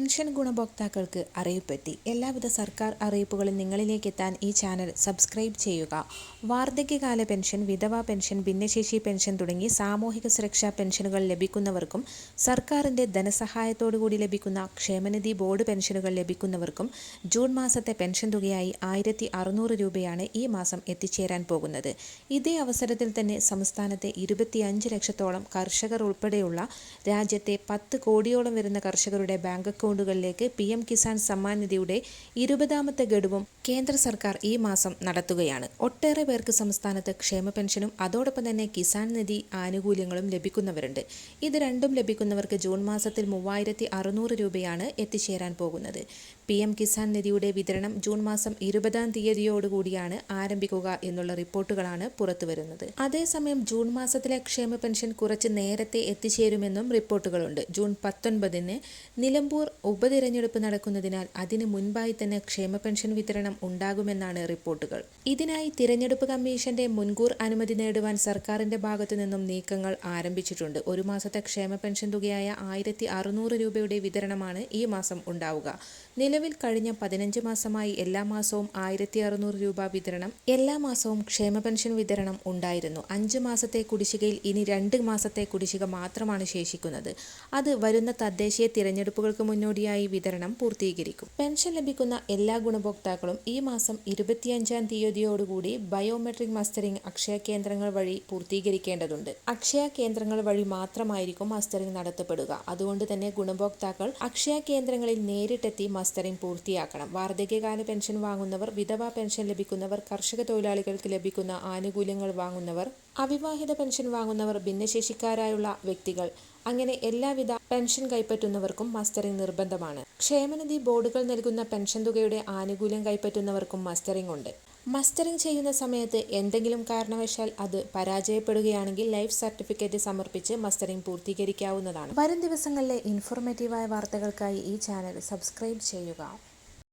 Pension ഗുണഭോക്താക്കൾക്ക് അറിയിപ്പെത്തി എല്ലാവിധ സർക്കാർ അറിയിപ്പുകളും നിങ്ങളിലേക്ക് എത്താൻ ഈ ചാനൽ സബ്സ്ക്രൈബ് ചെയ്യുക. വാർദ്ധക്യകാല പെൻഷൻ വിധവാ പെൻഷൻ ഭിന്നശേഷി പെൻഷൻ തുടങ്ങി സാമൂഹിക സുരക്ഷാ പെൻഷനുകൾ ലഭിക്കുന്നവർക്കും സർക്കാരിന്റെ ധനസഹായത്തോടുകൂടി ലഭിക്കുന്ന ക്ഷേമനിധി ബോർഡ് പെൻഷനുകൾ ലഭിക്കുന്നവർക്കും ജൂൺ മാസത്തെ പെൻഷൻ തുകയായി ആയിരത്തി അറുന്നൂറ് രൂപയാണ് ഈ മാസം എത്തിച്ചേരാൻ പോകുന്നത്. ഇതേ അവസരത്തിൽ തന്നെ സംസ്ഥാനത്തെ ഇരുപത്തിയഞ്ച് ലക്ഷത്തോളം കർഷകർ ഉൾപ്പെടെയുള്ള രാജ്യത്തെ പത്ത് കോടിയോളം വരുന്ന കർഷകരുടെ ബാങ്ക് അക്കൗണ്ടുകളിലേക്ക് പി എം കിസാൻ സമ്മാൻ നിധിയുടെ ഇരുപതാമത്തെ ഗഡുവും കേന്ദ്ര സർക്കാർ ഈ മാസം നടത്തുകയാണ്. ഒട്ടേറെ പേർക്ക് സംസ്ഥാനത്ത് ക്ഷേമ പെൻഷനും അതോടൊപ്പം തന്നെ കിസാൻ നിധി ആനുകൂല്യങ്ങളും ലഭിക്കുന്നവരുണ്ട്. ഇത് രണ്ടും ലഭിക്കുന്നവർക്ക് ജൂൺ മാസത്തിൽ മൂവായിരത്തി അറുന്നൂറ് രൂപയാണ് എത്തിച്ചേരാൻ പോകുന്നത്. പി എം കിസാൻ നിധിയുടെ വിതരണം ജൂൺ മാസം ഇരുപതാം തീയതിയോടുകൂടിയാണ് ആരംഭിക്കുക എന്നുള്ള റിപ്പോർട്ടുകളാണ് പുറത്തുവരുന്നത്. അതേസമയം ജൂൺ മാസത്തിലെ ക്ഷേമ പെൻഷൻ കുറച്ച് നേരത്തെ എത്തിച്ചേരുമെന്നും റിപ്പോർട്ടുകളുണ്ട്. ജൂൺ പത്തൊൻപതിന് നിലമ്പൂർ ഉപതിരഞ്ഞെടുപ്പ് നടക്കുന്നതിനാൽ അതിന് മുൻപായി തന്നെ ക്ഷേമ പെൻഷൻ വിതരണം ഉണ്ടാകുമെന്നാണ് റിപ്പോർട്ടുകൾ. ഇതിനായി തിരഞ്ഞെടുപ്പ് കമ്മീഷന്റെ മുൻകൂർ അനുമതി നേടുവാൻ സർക്കാരിന്റെ ഭാഗത്തു നിന്നും നീക്കങ്ങൾ ആരംഭിച്ചിട്ടുണ്ട്. ഒരു മാസത്തെ ക്ഷേമ പെൻഷൻ തുകയായ ആയിരത്തി അറുന്നൂറ് രൂപയുടെ വിതരണമാണ് ഈ മാസം ഉണ്ടാവുക. നിലവിൽ കഴിഞ്ഞ പതിനഞ്ച് മാസമായി എല്ലാ മാസവും ആയിരത്തി അറുന്നൂറ് രൂപ വിതരണം എല്ലാ മാസവും ക്ഷേമ പെൻഷൻ വിതരണം ഉണ്ടായിരുന്നു. അഞ്ച് മാസത്തെ കുടിശ്ശികയിൽ ഇനി രണ്ട് മാസത്തെ കുടിശ്ശിക മാത്രമാണ് ശേഷിക്കുന്നത്. അത് വരുന്ന തദ്ദേശീയ തിരഞ്ഞെടുപ്പുകൾക്ക് മുന്നോടിയായി വിതരണം പൂർത്തീകരിക്കും. പെൻഷൻ ലഭിക്കുന്ന എല്ലാ ഗുണഭോക്താക്കളും ഈ മാസം ഇരുപത്തിയഞ്ചാം തീയതിയോടുകൂടി ബയോമെട്രിക് മസ്റ്ററിംഗ് അക്ഷയ കേന്ദ്രങ്ങൾ വഴി പൂർത്തീകരിക്കേണ്ടതുണ്ട്. അക്ഷയ കേന്ദ്രങ്ങൾ വഴി മാത്രമായിരിക്കും മസ്റ്ററിംഗ് നടത്തപ്പെടുക. അതുകൊണ്ട് തന്നെ ഗുണഭോക്താക്കൾ അക്ഷയ കേന്ദ്രങ്ങളിൽ നേരിട്ടെത്തി മസ്റ്ററിംഗ് പൂർത്തിയാക്കണം. വാർദ്ധക്യകാല പെൻഷൻ വാങ്ങുന്നവർ വിധവാ പെൻഷൻ ലഭിക്കുന്നവർ കർഷക തൊഴിലാളികൾക്ക് ലഭിക്കുന്ന ആനുകൂല്യങ്ങൾ വാങ്ങുന്നവർ അവിവാഹിത പെൻഷൻ വാങ്ങുന്നവർ ഭിന്നശേഷിക്കാരായുള്ള വ്യക്തികൾ. അങ്ങനെ എല്ലാവിധ പെൻഷൻ കൈപ്പറ്റുന്നവർക്കും മസ്റ്ററിംഗ് നിർബന്ധമാണ്. ക്ഷേമനിധി ബോർഡുകൾ നൽകുന്ന പെൻഷൻ തുകയുടെ ആനുകൂല്യം കൈപ്പറ്റുന്നവർക്കും മസ്റ്ററിംഗ് ഉണ്ട്. മസ്റ്ററിംഗ് ചെയ്യുന്ന സമയത്ത് എന്തെങ്കിലും കാരണവശാൽ അത് പരാജയപ്പെടുകയാണെങ്കിൽ ലൈഫ് സർട്ടിഫിക്കറ്റ് സമർപ്പിച്ച് മസ്റ്ററിംഗ് പൂർത്തീകരിക്കാവുന്നതാണ്. വരും ദിവസങ്ങളിലെ ഇൻഫോർമേറ്റീവായ വാർത്തകൾക്കായി ഈ ചാനൽ സബ്സ്ക്രൈബ് ചെയ്യുക.